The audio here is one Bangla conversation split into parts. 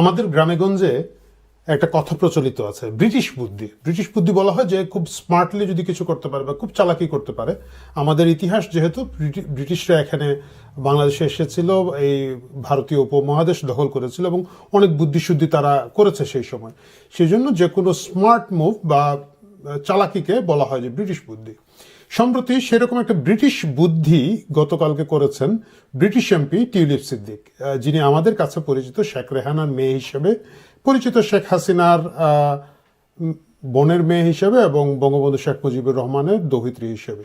আমাদের গ্রামেগঞ্জে একটা কথা প্রচলিত আছে, ব্রিটিশ বুদ্ধি। ব্রিটিশ বুদ্ধি বলা হয় যে খুব স্মার্টলি যদি কিছু করতে পারে বা খুব চালাকি করতে পারে, আমাদের ইতিহাস যেহেতু ব্রিটিশরা এখানে বাংলাদেশে এসেছিল, এই ভারতীয় উপমহাদেশ দখল করেছিল এবং অনেক বুদ্ধিশুদ্ধি তারা করেছে সেই সময়। সেই জন্য যে কোনো স্মার্ট মুভ বা চালাকিকে বলা হয় যে ব্রিটিশ বুদ্ধি। সম্প্রতি সেরকম একটা ব্রিটিশ বুদ্ধি গতকালকে করেছেন ব্রিটিশ এমপি টিউলিপ সিদ্দিক যিনি আমাদের কাছে পরিচিত শেখ রেহানার মেয়ে হিসেবে, পরিচিত শেখ হাসিনার বোনের মেয়ে হিসেবে এবং বঙ্গবন্ধু শেখ মুজিবুর রহমানের দৌহিত্রী হিসেবে।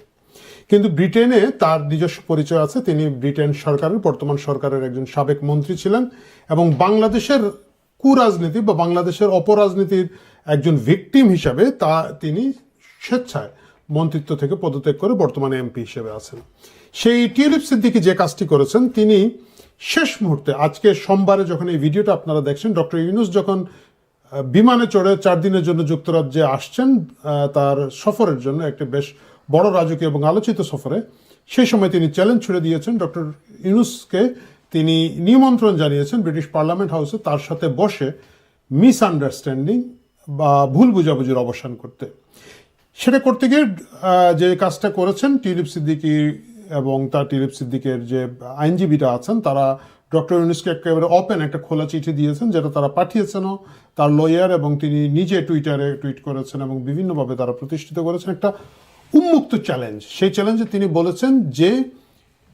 কিন্তু ব্রিটেনে তার নিজস্ব পরিচয় আছে। তিনি ব্রিটেন সরকারের, বর্তমান সরকারের একজন সাবেক মন্ত্রী ছিলেন এবং বাংলাদেশের কুরাজনীতি বা বাংলাদেশের অপরাজনীতির একজন ভিকটিম হিসাবে তা তিনি স্বেচ্ছায় মন্ত্রিত্ব থেকে পদত্যাগ করে বর্তমানে এমপি হিসেবে আছেন। সেই টিউলিপ সিদ্দিকি যে কাজটি করেছেন, তিনি শেষ মুহূর্তে, আজকে সোমবারে যখন এই ভিডিওটা আপনারা দেখছেন, ডক্টর ইউনুস যখন বিমানে চড়ে চার দিনের জন্য যুক্তরাজ্যে আসছেন তার সফরের জন্য, একটি বেশ বড় রাজকীয় এবং আলোচিত সফরে, সেই সময় তিনি চ্যালেঞ্জ ছুড়ে দিয়েছেন। ডক্টর ইউনুসকে তিনি নিমন্ত্রণ জানিয়েছেন ব্রিটিশ পার্লামেন্ট হাউসে, তার সাথে বসে মিসআন্ডারস্ট্যান্ডিং বা ভুল বুঝাবুঝির অবসান করতে। সেটা করতে গিয়ে যে কাজটা করেছেন টিলিপ সিদ্দিকি এবং তার টিলিপ সিদ্দিকের যে আইনজীবীরা আছেন, তারা ডক্টর ইউনুসকে একেবারে ওপেন একটা খোলা চিঠি দিয়েছেন, যেটা তারা পাঠিয়েছেনও। তার লয়ার এবং তিনি নিজে টুইটারে টুইট করেছেন এবং বিভিন্নভাবে তারা প্রতিষ্ঠিত করেছেন। একটা উন্মুক্ত চ্যালেঞ্জ সেই চ্যালেঞ্জে তিনি বলেছেন যে,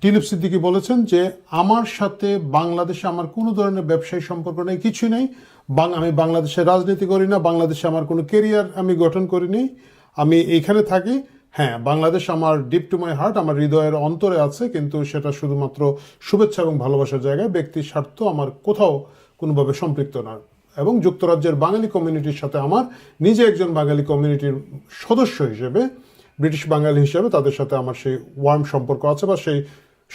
টিলিপ সিদ্দিকি বলেছেন যে, আমার সাথে বাংলাদেশে আমার কোনো ধরনের ব্যবসায়ী সম্পর্ক নেই কিছু নেই। আমি বাংলাদেশে রাজনীতি করি না, বাংলাদেশে আমার কোনো কেরিয়ার আমি গঠন করিনি আমি এইখানে থাকি। হ্যাঁ বাংলাদেশ আমার ডিপ টু মাই হার্ট আমার হৃদয়ের অন্তরে আছে, কিন্তু সেটা শুধুমাত্র শুভেচ্ছা এবং ভালোবাসার জায়গায়। ব্যক্তির স্বার্থ আমার কোথাও কোনোভাবে সম্পৃক্ত না এবং যুক্তরাজ্যের বাঙালি কমিউনিটির সাথে আমার নিজে একজন বাঙালি কমিউনিটির সদস্য হিসেবে, ব্রিটিশ বাঙালি হিসেবে তাদের সাথে আমার সেই ওয়ার্ম সম্পর্ক আছে বা সেই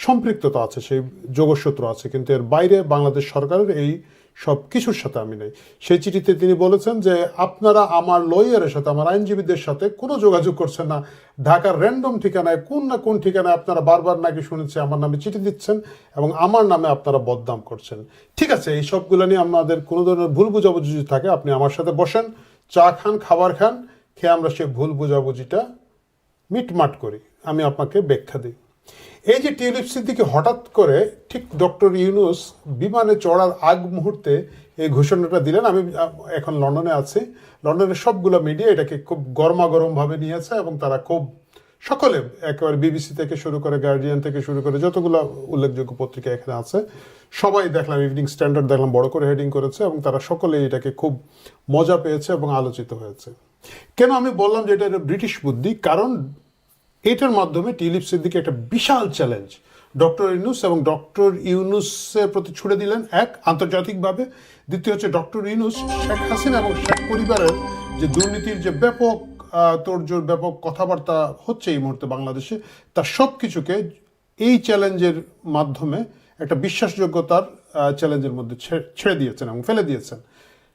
সম্পৃক্ততা আছে, সেই যোগসূত্র আছে, কিন্তু এর বাইরে বাংলাদেশ সরকারের এই সব কিছুর সাথে আমি নেই। সেই চিঠিতে তিনি বলেছেন যে, আপনারা আমার লয়ারের সাথে, আমার আইনজীবীদের সাথে কোনো যোগাযোগ করছেন না। ঢাকার র্যান্ডম ঠিকানায়, কোন না কোন ঠিকানায় আপনারা বারবার নাকি শুনেছে, আমার নামে চিঠি দিচ্ছেন এবং আমার নামে আপনারা বদনাম করছেন। ঠিক আছে, এই সবগুলো নিয়ে আমাদের কোনো ধরনের ভুল বুঝাবুঝি যদি থাকে, আপনি আমার সাথে বসেন, চা খান, খাবার খান, খেয়ে আমরা সেই ভুল বুঝাবুঝিটা মিটমাট করি। আমি আপনাকে ব্যাখ্যা দিই। এই যে টিউলিপ সিদ্দিকি হঠাৎ করে ঠিক ডক্টর ইউনুস বিমানে চড়ার আগ মুহূর্তে এই ঘোষণাটা দিলেন, আমি এখন লন্ডনে আছি। লন্ডনের সবগুলো মিডিয়া এটাকে খুব গরমাগরমভাবে নিয়েছে এবং তারা খুব সকলে একেবারে বিবিসি থেকে শুরু করে গার্ডিয়ান থেকে শুরু করে যতগুলো উল্লেখযোগ্য পত্রিকা এখানে আছে, সবাই দেখলাম ইভিনিং স্ট্যান্ডার্ড দেখলাম বড় করে হেডিং করেছে এবং তারা সকলেই এটাকে খুব মজা পেয়েছে এবং আলোচিত হয়েছে। কেন আমি বললাম যে এটা ব্রিটিশ বুদ্ধি? কারণ এটার মাধ্যমে টিলিপ সিদ্দিকি একটা বিশাল চ্যালেঞ্জ ডক্টর ইউনুস এবং ডক্টর ইউনুসের প্রতি ছুড়ে দিলেন এক, আন্তর্জাতিকভাবে। দ্বিতীয় হচ্ছে ডক্টর ইউনুস, শেখ হাসিনা এবং শেখ পরিবারের যে দুর্নীতির যে ব্যাপক তোড়জোড়, ব্যাপক কথাবার্তা হচ্ছে এই মুহূর্তে বাংলাদেশে তার সব কিছুকে এই চ্যালেঞ্জের মাধ্যমে একটা বিশ্বাসযোগ্যতার চ্যালেঞ্জের মধ্যে ছেড়ে দিয়েছেন এবং ফেলে দিয়েছেন।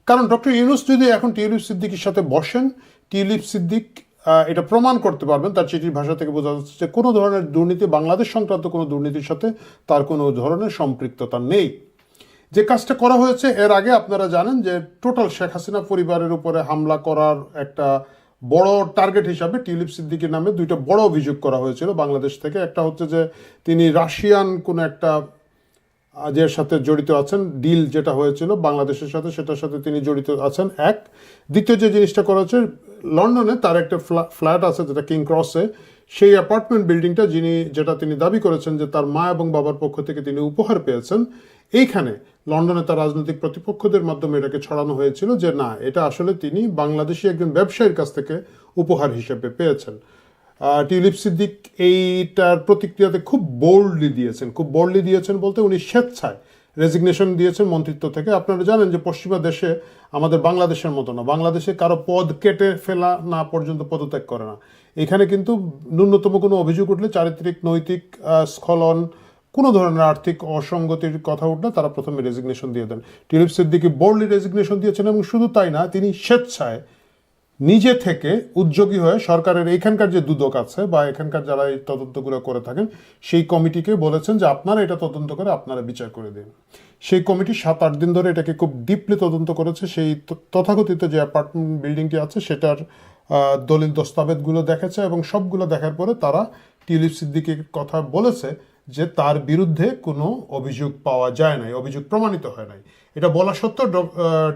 কারণ ডক্টর ইউনুস যদি এখন টিউলিপ সিদ্দিকির সাথে বসেন টিউলিপ সিদ্দিক এটা প্রমাণ করতে পারবেন, তার চিঠির ভাষা থেকে বোঝা যাচ্ছে যে কোনো ধরনের দুর্নীতি, বাংলাদেশ সংক্রান্ত কোনো দুর্নীতির সাথে তার কোনো ধরনের সম্পৃক্ততা নেই। যে কাজটা করা হয়েছে, এর আগে আপনারা জানেন যে টোটাল শেখ হাসিনা পরিবারের উপরে হামলা করার একটা বড় টার্গেট হিসাবে টিউলিপ সিদ্দিকির নামে দুইটা বড় অভিযোগ করা হয়েছিল বাংলাদেশ থেকে। একটা হচ্ছে যে তিনি রাশিয়ান কোনো একটা যে সাথে জড়িত আছেন, ডিল যেটা হয়েছিল বাংলাদেশের সাথে, সেটার সাথে তিনি জড়িত আছেন, এক। দ্বিতীয় যে জিনিসটা করা হচ্ছে লন্ডনে তার একটা ফ্ল্যাট আছে যেটা কিং ক্রসে। সেই অ্যাপার্টমেন্ট বিল্ডিংটা যিনি, যেটা তিনি দাবি করেছেন যে তার মা এবং বাবার পক্ষ থেকে তিনি উপহার পেয়েছেন, এইখানে লন্ডনে তার রাজনৈতিক প্রতিপক্ষদের মাধ্যমে এটাকে ছড়ানো হয়েছিল যে না, এটা আসলে তিনি বাংলাদেশি একজন ব্যবসায়ীর কাছ থেকে উপহার হিসেবে পেয়েছেন। টিউলিপ সিদ্দিক এইটার প্রতিক্রিয়াতে খুব বোল্ডলি দিয়েছেন, খুব বোল্ডলি দিয়েছেন বলতে উনি স্বেচ্ছায় রেজিগনেশন দিয়েছেন মন্ত্রিত্ব থেকে। আপনারা জানেন যে পশ্চিমা দেশে আমাদের বাংলাদেশের মতো না। বাংলাদেশে কারও পদ কেটে ফেলা না পর্যন্ত পদত্যাগ করে না। এখানে কিন্তু ন্যূনতম কোনো অভিযোগ উঠলে চারিত্রিক, নৈতিক স্খলন, কোনো ধরনের আর্থিক অসঙ্গতির কথা উঠলে তারা প্রথমে রেজিগনেশন দিয়ে দেন। টিউলিপ সিদ্দিকি বোল্ডলি রেজিগনেশন দিয়েছেন এবং শুধু তাই না, তিনি স্বেচ্ছায় নিজে থেকে উদ্যোগী হয়ে সরকারের এখানকার যে দুদক আছে বা এখানকার যারা এই তদন্তগুলো করে থাকেন, সেই কমিটিকে বলেছেন যে আপনারা এটা তদন্ত করে আপনারা বিচার করে দিন। সেই কমিটি সাত, আট দিন ধরে এটাকে খুব ডিপলি তদন্ত করেছে। সেই তথাকথিত যে অ্যাপার্টমেন্ট বিল্ডিংটি আছে, সেটার দলিল দস্তাবেজগুলো দেখেছে এবং সবগুলো দেখার পরে তারা টিউলিপ সিদ্দিকির কথা বলেছে যে তার বিরুদ্ধে কোনো অভিযোগ পাওয়া যায় নাই, অভিযোগ প্রমাণিত হয় নাই। এটা বলা সত্ত্বেও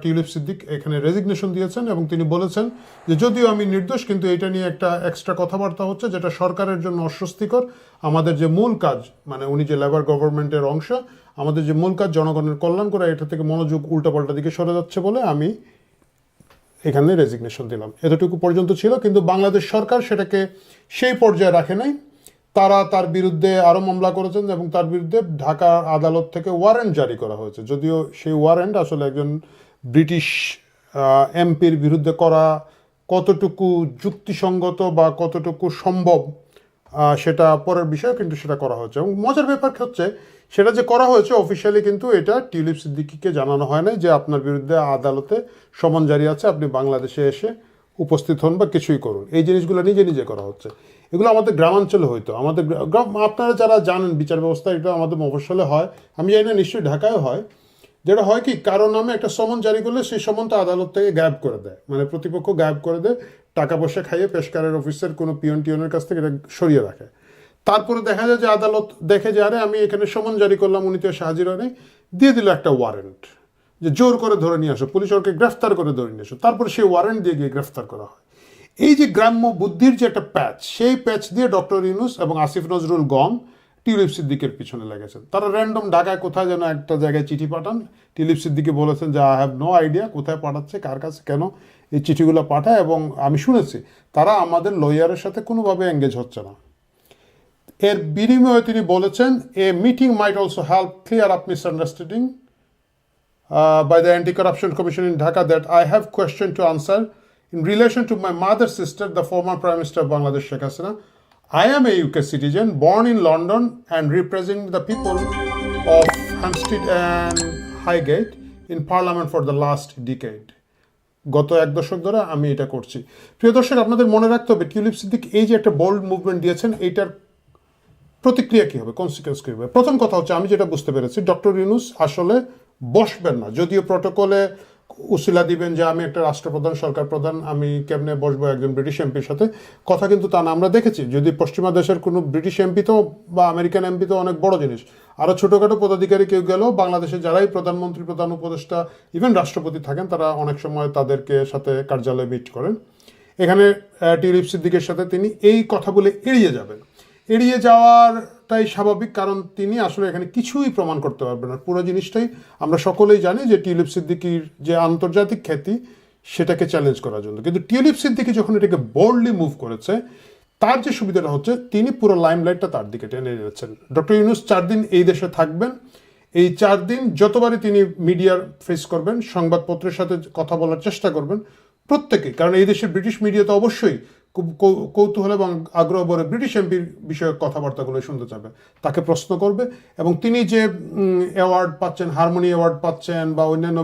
টিউলিপ সিদ্দিক এখানে রেজিগনেশন দিয়েছেন এবং তিনি বলেছেন যে যদিও আমি নির্দোষ, কিন্তু এটা নিয়ে একটা এক্সট্রা কথাবার্তা হচ্ছে যেটা সরকারের জন্য অস্বস্তিকর। আমাদের যে মূল কাজ মানে উনি যে লেবার গভর্নমেন্টের অংশ, আমাদের যে মূল কাজ জনগণের কল্যাণ করা, এটা থেকে মনোযোগ উল্টাপাল্টা দিকে সরে যাচ্ছে বলে আমি এখানে রেজিগনেশন দিলাম। এতটুকু পর্যন্ত ছিল, কিন্তু বাংলাদেশ সরকার সেটাকে সেই পর্যায়ে রাখে নাই। তারা তার বিরুদ্ধে আরও মামলা করেছেন এবং তার বিরুদ্ধে ঢাকা আদালত থেকে ওয়ারেন্ট জারি করা হয়েছে। যদিও সেই ওয়ারেন্ট আসলে একজন ব্রিটিশ এমপির বিরুদ্ধে করা কতটুকু যুক্তিসঙ্গত বা কতটুকু সম্ভব সেটা পরের বিষয়, কিন্তু সেটা করা হয়েছে। এবং মজার ব্যাপার হচ্ছে, সেটা যে করা হয়েছে অফিসিয়ালি কিন্তু এটা টিউলিপ সিদ্দিকিকে জানানো হয় নাই যে আপনার বিরুদ্ধে আদালতে সমন জারি আছে, আপনি বাংলাদেশে এসে উপস্থিত হন বা কিছুই করুন। এই জিনিসগুলো নিজে নিজে করা হচ্ছে। এগুলো আমাদের গ্রামাঞ্চলে হইতো। আমাদের আপনারা যারা জানেন বিচার ব্যবস্থা, এটা আমাদের মফসলে হয়। আমি জানি না, নিশ্চয়ই ঢাকায় হয়। যেটা হয় কি, কারও নামে একটা সমন জারি করলে সেই সমনটা আদালত থেকে গায়েব করে দেয়। মানে প্রতিপক্ষ গায়েব করে দেয়, টাকা পয়সা খাইয়ে পেশকারের অফিসের কোনো পিয়ন টিয়নের কাছ থেকে এটা সরিয়ে রাখে। তারপরে দেখা যায় যে আদালত দেখে যে, আরে, আমি এখানে সমন জারি করলাম, উনি তো হয়নি দিয়ে দিল একটা ওয়ারেন্ট যে জোর করে ধরে নিয়ে আসো পুলিশ ওকে গ্রেফতার করে ধরে নিয়ে আসো তারপর সেই ওয়ারেন্ট দিয়ে গিয়ে গ্রেফতার করা হয়। এই যে গ্রাম্য বুদ্ধির যে একটা প্যাচ সেই প্যাচ দিয়ে ডক্টর ইউনুস এবং আসিফ নজরুল গম টিউলিপ সিদ্দিকের পিছনে লেগেছেন। তারা র্যান্ডম ঢাকায় কোথায় যেন একটা জায়গায় চিঠি পাঠান। টিউলিপ সিদ্দিকে বলেছেন যে আই হ্যাভ নো আইডিয়া কোথায় পাঠাচ্ছে কার কাছে কেন এই চিঠিগুলো পাঠায়। এবং আমি শুনেছি তারা আমাদের লয়ারের সাথে কোনোভাবে এঙ্গেজ হচ্ছে না। এর বিনিময়ে তিনি বলেছেন a meeting might also help clear up misunderstanding uh, by the Anti-Corruption Commission in Dhaka that I have question to answer in relation to my mother's sister, the former Prime Minister of Bangladesh, Sheikh Hasina. I am a UK citizen, born in London and representing the people of Hampstead and Highgate in Parliament for the last decade. গত এক দশক ধরে আমি এটা করছি প্রিয় দর্শক আপনাদের মনে রাখতে হবে টিউলিপ সিদ্দিক এই যে একটা বোল্ড মুভমেন্ট দিয়েছেন এইটার প্রতিক্রিয়া কী হবে কনসিকুয়েন্স কী হবে প্রথম কথা হচ্ছে আমি যেটা বুঝতে পেরেছি ডক্টর ইউনুস আসলে বসবেন না। যদিও প্রটোকলে উসিলা দিবেন যে আমি একটা রাষ্ট্রপ্রধান সরকার প্রধান আমি কেমনে বসবো একজন ব্রিটিশ এমপির সাথে? কথা কিন্তু তা না আমরা দেখেছি। যদি পশ্চিমা দেশের কোনো ব্রিটিশ এমপি তো বা আমেরিকান এমপি তো অনেক বড় জিনিস। আরও ছোটোখাটো পদাধিকারী কেউ গেলেও বাংলাদেশে যারাই প্রধানমন্ত্রী প্রধান উপদেষ্টা ইভেন রাষ্ট্রপতি থাকেন তারা অনেক সময় তাদেরকে সাথে কার্যালয়ে মিট করেন। এখানে আহ, টিউলিপ সিদ্দিকের সাথে তিনি এই কথা বলে এড়িয়ে যাবেন। এড়িয়ে যাওয়ারটাই স্বাভাবিক কারণ তিনি আসলে এখানে কিছুই প্রমাণ করতে পারবেন না। পুরো জিনিসটাই আমরা সকলেই জানি যে টিউলিপ সিদ্দিকির যে আন্তর্জাতিক খ্যাতি, সেটাকে চ্যালেঞ্জ করার জন্য। কিন্তু টিউলিপ সিদ্দিকি যখন এটাকে বোল্ডলি মুভ করেছে, তার যে সুবিধাটা হচ্ছে, তিনি পুরো লাইমলাইটটা তার দিকে টেনে নিয়েছেন ডক্টর ইউনুস চার দিন এই দেশে থাকবেন। এই চার দিন যতবারই তিনি মিডিয়ার ফেস করবেন, সংবাদপত্রের সাথে কথা বলার চেষ্টা করবেন প্রত্যেকে কারণ এই দেশের ব্রিটিশ মিডিয়া তো অবশ্যই কৌতূহল এবং আগ্রহ ভরে ব্রিটিশ এমপির বিষয়ে কথাবার্তাগুলো শুনতে চাবে, তাকে প্রশ্ন করবে এবং তিনি যে অ্যাওয়ার্ড পাচ্ছেন হারমোনি অ্যাওয়ার্ড পাচ্ছেন বা অন্যান্য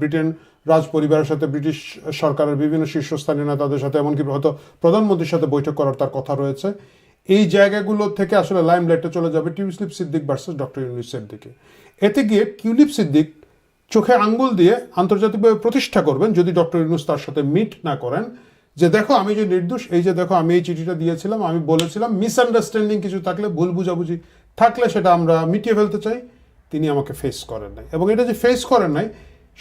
ব্রিটেন রাজ পরিবারের সাথে ব্রিটিশ সরকারের বিভিন্ন শীর্ষস্থানীয় নেতাদের সাথে এমনকি হয়তো প্রধানমন্ত্রীর সাথে বৈঠক করার তার কথা রয়েছে, এই জায়গাগুলো থেকে আসলে লাইম লাইমলাইটটা চলে যাবে টিউলিপ সিদ্দিক ভার্সেস ডক্টর ইউনিসের দিকে। এতে গিয়ে টিউলিপ সিদ্দিক চোখে আঙ্গুল দিয়ে আন্তর্জাতিকভাবে প্রতিষ্ঠা করবেন যদি ডক্টর ইউনুস তার সাথে মিট না করেন যে দেখো, আমি যে নির্দোষ, এই যে দেখো, আমি এই চিঠিটা দিয়েছিলাম, আমি বলেছিলাম মিসআন্ডারস্ট্যান্ডিং কিছু থাকলে, ভুল বুঝাবুঝি থাকলে সেটা আমরা মিটিয়ে ফেলতে চাই। তিনি আমাকে ফেস করেন নাই। এবং এটা যে ফেস করেন নাই,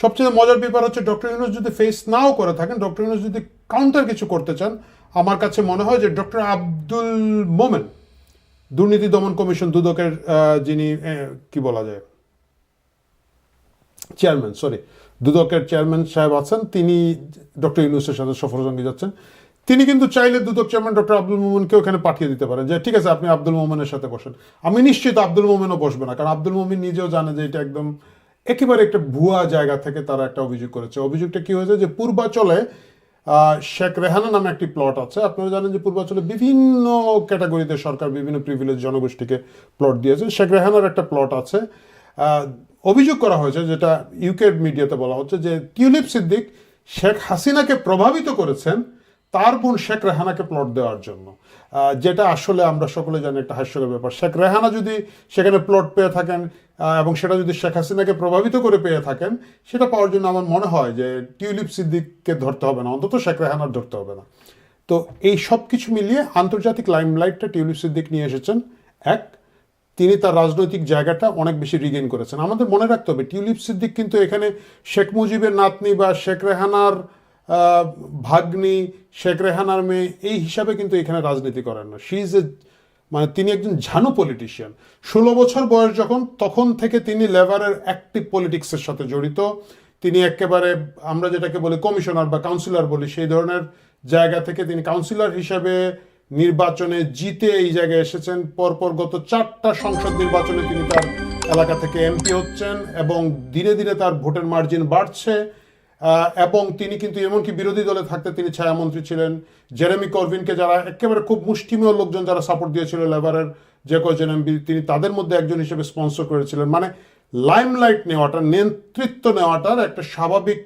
সবচেয়ে মজার ব্যাপার হচ্ছে ডক্টর ইউনুস যদি ফেস নাও করে থাকেন, ডক্টর ইউনুস যদি কাউন্টার কিছু করতে চান, আমার কাছে মনে হয় যে ডক্টর আব্দুল মোমেন, দুর্নীতি দমন কমিশন দুদকের যিনি কি বলা যায় চেয়ারম্যান সরি দুদকের চেয়ারম্যান সাহেব আছেন, তিনি ডক্টর ইউনুসের সাথে সফরসঙ্গী যাচ্ছেন। তিনি কিন্তু চাইলে দুদক চেয়ারম্যান ডক্টর আব্দুল মোমেনকেও এখানে পাঠিয়ে দিতে পারেন যে, ঠিক আছে, আপনি আব্দুল মোমেনের সাথে বসেন। আমি নিশ্চিত আব্দুল মোমেনও বসবে না, কারণ আব্দুল মোমিন নিজেও জানে যে এটা একদম একেবারে একটা ভুয়া জায়গা থেকে তারা একটা অভিযোগ করেছে। অভিযোগটা কি হয়েছে যে, পূর্বাচলে শেখ রেহানা নামে একটি প্লট আছে। আপনারা জানেন যে, পূর্বাচলে বিভিন্ন ক্যাটাগরিতে সরকার বিভিন্ন প্রিভিলেজ জনগোষ্ঠীকে প্লট দিয়েছে। শেখ রেহানার একটা প্লট আছে। অভিযোগ করা হয়েছে, যেটা ইউকে মিডিয়াতে বলা হচ্ছে, যে টিউলিপ সিদ্দিক শেখ হাসিনাকে প্রভাবিত করেছেন তার বোন শেখ রেহানাকে প্লট দেওয়ার জন্য। যেটা আসলে আমরা সকলে জানি একটা হাস্যকর ব্যাপার। শেখ রেহানা যদি সেখানে প্লট পেয়ে থাকেন এবং সেটা যদি শেখ হাসিনাকে প্রভাবিত করে পেয়ে থাকেন, সেটা পাওয়ার জন্য আমার মনে হয় যে টিউলিপ সিদ্দিককে ধরতে হবে না, অন্তত শেখ রেহানার ধরতে হবে না। তো এই সব কিছু মিলিয়ে আন্তর্জাতিক লাইমলাইটটা টিউলিপ সিদ্দিক নিয়ে এসেছেন, এক। তিনি তার রাজনৈতিক জায়গাটা অনেক বেশি রিগেইন করেছেন। আমাদের মনে রাখতে হবে, টিউলিপ সিদ্দিক কিন্তু এখানে শেখ মুজিবের নাতনি বা শেখ রেহানার ভাগ্নি, শেখ রেহানার মেয়ে, এই হিসাবে কিন্তু এখানে রাজনীতি করেন না। শি ইজ এ মানে তিনি একজন ঝানু পলিটিশিয়ান ষোলো বছর বয়স যখন, তখন থেকে তিনি লেবারের অ্যাক্টিভ পলিটিক্সের সাথে জড়িত। তিনি একেবারে আমরা যেটাকে বলি কমিশনার বা কাউন্সিলর বলি, সেই ধরনের জায়গা থেকে তিনি কাউন্সিলর হিসাবে নির্বাচনে জিতে এই জায়গায় এসেছেন। পরপর গত চারটা সংসদ নির্বাচনে তিনি তার এলাকা থেকে এমপি হচ্ছেন এবং ধীরে ধীরে তার ভোটের মার্জিন বাড়ছে এবং তিনি কিন্তু এমনকি বিরোধী দলে থাকতে তিনি ছায়ামন্ত্রী ছিলেন। জেরেমি করভিনকে যারা একেবারে খুব মুষ্টিমেয় লোকজন যারা সাপোর্ট দিয়েছিল লেবারের যে কয়জন এমপি, তিনি তাদের মধ্যে একজন হিসেবে স্পন্সর করেছিলেন। মানে লাইমলাইট নেওয়াটা, নেতৃত্ব নেওয়াটার একটা স্বাভাবিক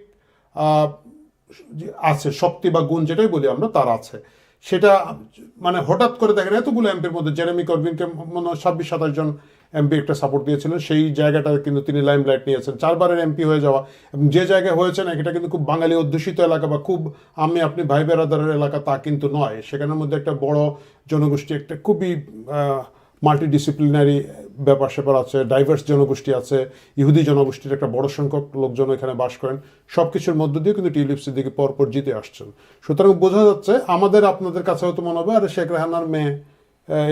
আছে, শক্তি বা গুণ যেটাই বলি আমরা, তার আছে। সেটা মানে হঠাৎ করে দেখেন এতগুলো এমপির মধ্যে জেরেমি করবিনকে মনে হয় ছাব্বিশ, সাতাশ জন এমপি একটা সাপোর্ট দিয়েছিলেন। সেই জায়গাটা কিন্তু তিনি লাইমলাইট নিয়েছেন। চারবারের এমপি হয়ে যাওয়া এবং যে জায়গায় হয়েছেন, এটা কিন্তু খুব বাঙালি অধ্যুষিত এলাকা বা খুব আমি আপনি ভাই বেরাদারের এলাকা তা কিন্তু নয়। সেখানের মধ্যে একটা বড় জনগোষ্ঠী, একটা খুবই মাল্টি ডিসিপ্লিনারি ব্যাপার স্যাপার আছে ডাইভার্স জনগোষ্ঠী আছে, ইহুদি জনগোষ্ঠীর একটা বড় সংখ্যক লোকজন এখানে বাস করেন সব কিছুর মধ্য দিয়ে কিন্তু টিউলিপ সিদ্দিকি পরপর জিতে আসছেন। সুতরাং বোঝা যাচ্ছে আমাদের, আপনাদের কাছে হয়তো মনে হবে, আরে শেখ রেহানার মেয়ে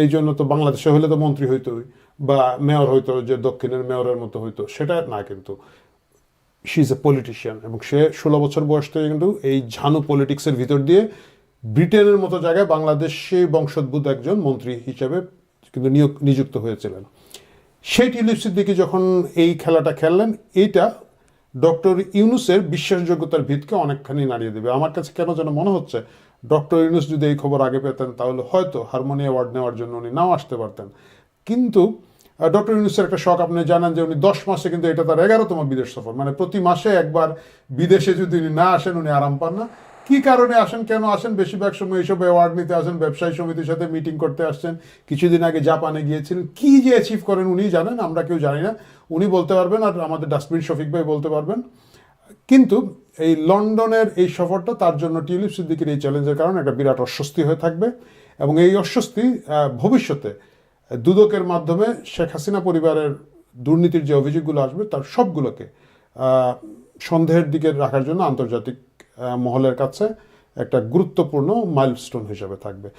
এই জন্য তো বাংলাদেশে হলে তো মন্ত্রী হইতোই, বা মেয়র হইতো যে দক্ষিণের মেয়রের মতো হইতো, সেটা না কিন্তু। শি ইজ এ পলিটিশিয়ান এবং সে ষোলো বছর বয়স থেকে কিন্তু এই ঝানু পলিটিক্সের ভিতর দিয়ে ব্রিটেনের মতো জায়গায় বাংলাদেশে বংশোদ্ভূত একজন মন্ত্রী হিসেবে কিন্তু নিয়োগ, নিযুক্ত হয়েছিলেন। সেই টিলিপ সিদ্দিকি যখন এই খেলাটা খেললেন এইটা ডক্টর ইউনুসের বিশ্বাসযোগ্যতার ভিতকে অনেকখানি নাড়িয়ে দেবে। আমার কাছে কেন যেন মনে হচ্ছে, ডক্টর ইউনুস যদি এই খবর আগে পেতেন, তাহলে হয়তো হারমোনি অ্যাওয়ার্ড নেওয়ার জন্য উনি নাও আসতে পারতেন। কিন্তু ডক্টর ইউনুসের একটা শখ, আপনি জানেন যে উনি দশ মাসে কিন্তু এটা তার এগারোতম বিদেশ সফর। মানে প্রতি মাসে একবার বিদেশে যদি উনি না আসেন, উনি আরাম পান না। কি কারণে আসেন, কেন আসেন? বেশিরভাগ সময় এইসব অ্যাওয়ার্ড নিতে আসেন, ব্যবসায়ী সমিতির সাথে মিটিং করতে আসছেন। কিছুদিন আগে জাপানে গিয়েছিলেন। কি যে অ্যাচিভ করেন উনি জানেন, আমরা কেউ জানি না। উনি বলতে পারবেন আর আমাদের ডাস্টবিন শফিক ভাই বলতে পারবেন। কিন্তু এই লন্ডনের এই সফরটা, তার জন্য টিউলিপ সিদ্দিকির এই চ্যালেঞ্জের কারণে একটা বিরাট অস্বস্তি হয়ে থাকবে। এবং এই অস্বস্তি ভবিষ্যতে দুদকের মাধ্যমে শেখ হাসিনা পরিবারের দুর্নীতির যে অভিযোগগুলো আসবে, তার সবগুলোকে সন্দেহের দিকে রাখার জন্য আন্তর্জাতিক মহলের কাছে একটা গুরুত্বপূর্ণ মাইলস্টোন হিসেবে থাকবে।